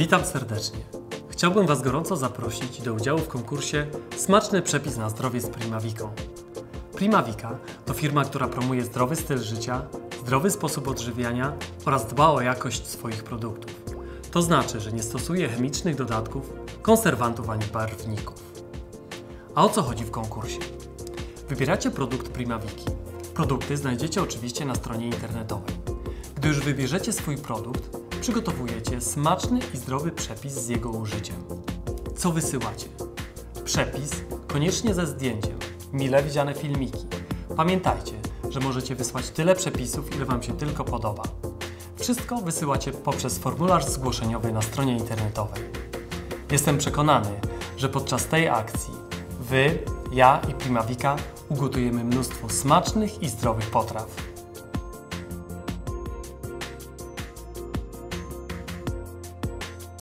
Witam serdecznie. Chciałbym Was gorąco zaprosić do udziału w konkursie Smaczny przepis na zdrowie z Primaviką. Primavika to firma, która promuje zdrowy styl życia, zdrowy sposób odżywiania oraz dba o jakość swoich produktów. To znaczy, że nie stosuje chemicznych dodatków, konserwantów ani barwników. A o co chodzi w konkursie? Wybieracie produkt Primaviki. Produkty znajdziecie oczywiście na stronie internetowej. Gdy już wybierzecie swój produkt, przygotowujecie smaczny i zdrowy przepis z jego użyciem. Co wysyłacie? Przepis koniecznie ze zdjęciem, mile widziane filmiki. Pamiętajcie, że możecie wysłać tyle przepisów, ile Wam się tylko podoba. Wszystko wysyłacie poprzez formularz zgłoszeniowy na stronie internetowej. Jestem przekonany, że podczas tej akcji Wy, ja i Primavika ugotujemy mnóstwo smacznych i zdrowych potraw.